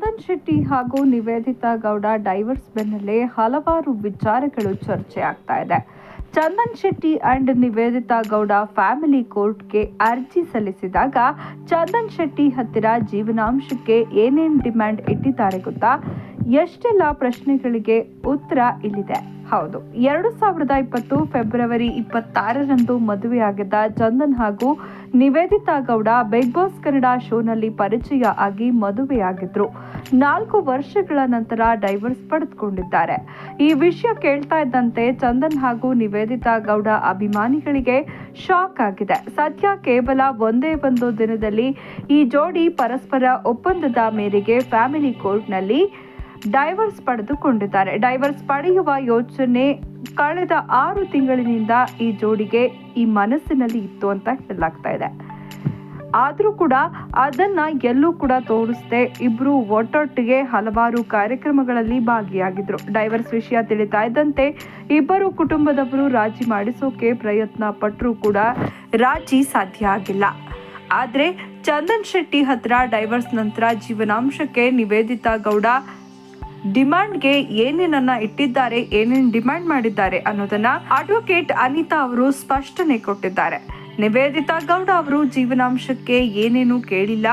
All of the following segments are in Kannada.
ಚಂದನ್ ಶೆಟ್ಟಿ ಹಾಗೂ ನಿವೇದಿತಾ ಗೌಡ ಡೈವರ್ಸ್ ಬೆನ್ನಲ್ಲೇ ಹಲವಾರು ವಿಚಾರಗಳು ಚರ್ಚೆ ಆಗ್ತಾ ಇದೆ. ಚಂದನ್ ಶೆಟ್ಟಿ ಅಂಡ್ ನಿವೇದಿತಾ ಗೌಡ ಫ್ಯಾಮಿಲಿ ಕೋರ್ಟ್ಗೆ ಅರ್ಜಿ ಸಲ್ಲಿಸಿದಾಗ ಚಂದನ್ ಶೆಟ್ಟಿ ಹತ್ತಿರ ಜೀವನಾಂಶಕ್ಕೆ ಏನೇನ್ ಡಿಮ್ಯಾಂಡ್ ಇಟ್ಟಿದ್ದಾರೆ ಗೊತ್ತಾ? ಎಷ್ಟೆಲ್ಲ ಪ್ರಶ್ನೆಗಳಿಗೆ ಉತ್ತರ ಇಲ್ಲಿದೆ? ಹೌದು, ಎರಡು ಸಾವಿರದ ಇಪ್ಪತ್ತು ಫೆಬ್ರವರಿ ಇಪ್ಪತ್ತಾರರಂದು ಮದುವೆಯಾಗಿದ್ದ ಚಂದನ್ ಹಾಗೂ ನಿವೇದಿತಾ ಗೌಡ ಬಿಗ್ ಬಾಸ್ ಕನ್ನಡ ಶೋನಲ್ಲಿ ಪರಿಚಯ ಆಗಿ ಮದುವೆಯಾಗಿದ್ರು. ನಾಲ್ಕು ವರ್ಷಗಳ ನಂತರ ಡೈವರ್ಸ್ ಪಡೆದುಕೊಂಡಿದ್ದಾರೆ. ಈ ವಿಷಯ ಕೇಳ್ತಾ ಇದ್ದಂತೆ ಚಂದನ್ ಹಾಗೂ ನಿವೇದಿತಾ ಗೌಡ ಅಭಿಮಾನಿಗಳಿಗೆ ಶಾಕ್ ಆಗಿದೆ. ಸದ್ಯ ಕೇವಲ ಒಂದೇ ಒಂದು ದಿನದಲ್ಲಿ ಈ ಜೋಡಿ ಪರಸ್ಪರ ಒಪ್ಪಂದದ ಮೇರೆಗೆ ಫ್ಯಾಮಿಲಿ ಕೋರ್ಟ್ನಲ್ಲಿ ಡೈವರ್ಸ್ ಪಡೆದುಕೊಂಡಿದ್ದಾರೆ. ಡೈವರ್ಸ್ ಪಡೆಯುವ ಯೋಚನೆ ಕಳೆದ ಆರು ತಿಂಗಳಿನಿಂದ ಈ ಜೋಡಿಗೆ ಈ ಮನಸ್ಸಿನಲ್ಲಿ ಇತ್ತು ಅಂತ ಹೇಳಲಾಗ್ತಾ ಇದೆ. ಆದರೂ ಕೂಡ ಅದನ್ನ ಎಲ್ಲೂ ಕೂಡ ತೋರಿಸದೆ ಇಬ್ರು ಒಟ್ಟೊಟ್ಟಿಗೆ ಹಲವಾರು ಕಾರ್ಯಕ್ರಮಗಳಲ್ಲಿ ಭಾಗಿಯಾಗಿದ್ರು. ಡೈವರ್ಸ್ ವಿಷಯ ತಿಳಿತಾ ಇದ್ದಂತೆ ಇಬ್ಬರು ಕುಟುಂಬದವರು ರಾಜಿ ಮಾಡಿಸೋಕೆ ಪ್ರಯತ್ನ ಪಟ್ಟರೂ ಕೂಡ ರಾಜಿ ಸಾಧ್ಯ ಆಗಿಲ್ಲ. ಆದ್ರೆ ಚಂದನ್ ಶೆಟ್ಟಿ ಹತ್ರ ಡೈವರ್ಸ್ ನಂತರ ಜೀವನಾಂಶಕ್ಕೆ ನಿವೇದಿತಾ ಗೌಡ ಡಿಮಾಂಡ್ಗೆ ಏನೇನನ್ನ ಇಟ್ಟಿದ್ದಾರೆ ಏನೇನು ಡಿಮಾಂಡ್ ಮಾಡಿದ್ದಾರೆ ಅನ್ನೋದನ್ನ ಅಡ್ವೊಕೇಟ್ ಅನಿತಾ ಅವರು ಸ್ಪಷ್ಟನೆ ಕೊಟ್ಟಿದ್ದಾರೆ. ನಿವೇದಿತಾ ಗೌಡ ಅವರು ಜೀವನಾಂಶಕ್ಕೆ ಏನೇನು ಕೇಳಿಲ್ಲ.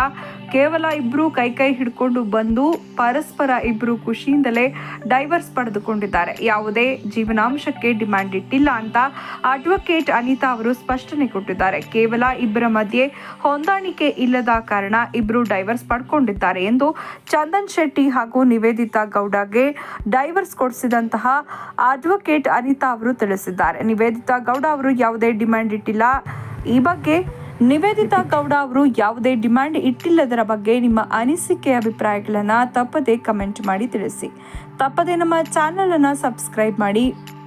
ಕೇವಲ ಇಬ್ಬರು ಕೈ ಕೈ ಹಿಡ್ಕೊಂಡು ಬಂದು ಪರಸ್ಪರ ಇಬ್ಬರು ಖುಷಿಯಿಂದಲೇ ಡೈವರ್ಸ್ ಪಡೆದುಕೊಂಡಿದ್ದಾರೆ. ಯಾವುದೇ ಜೀವನಾಂಶಕ್ಕೆ ಡಿಮ್ಯಾಂಡ್ ಇಟ್ಟಿಲ್ಲ ಅಂತ ಅಡ್ವೊಕೇಟ್ ಅನಿತಾ ಅವರು ಸ್ಪಷ್ಟನೆ ಕೊಟ್ಟಿದ್ದಾರೆ. ಕೇವಲ ಇಬ್ಬರ ಮಧ್ಯೆ ಹೊಂದಾಣಿಕೆ ಇಲ್ಲದ ಕಾರಣ ಇಬ್ಬರು ಡೈವರ್ಸ್ ಪಡ್ಕೊಂಡಿದ್ದಾರೆ ಎಂದು ಚಂದನ್ ಶೆಟ್ಟಿ ಹಾಗೂ ನಿವೇದಿತಾ ಗೌಡಗೆ ಡೈವರ್ಸ್ ಕೊಡಿಸಿದಂತಹ ಅಡ್ವೊಕೇಟ್ ಅನಿತಾ ಅವರು ತಿಳಿಸಿದ್ದಾರೆ. ನಿವೇದಿತಾ ಗೌಡ ಅವರು ಯಾವುದೇ ಡಿಮ್ಯಾಂಡ್ ಇಟ್ಟಿಲ್ಲ. ಈ ಬಗ್ಗೆ ನಿವೇದಿತಾ ಗೌಡ ಅವರು ಯಾವುದೇ ಡಿಮ್ಯಾಂಡ್ ಇಟ್ಟಿಲ್ಲದರ ಬಗ್ಗೆ ನಿಮ್ಮ ಅನಿಸಿಕೆ, ಅಭಿಪ್ರಾಯಗಳನ್ನು ತಪ್ಪದೆ ಕಮೆಂಟ್ ಮಾಡಿ ತಿಳಿಸಿ. ತಪ್ಪದೆ ನಮ್ಮ ಚಾನಲನ್ನು ಸಬ್ಸ್ಕ್ರೈಬ್ ಮಾಡಿ.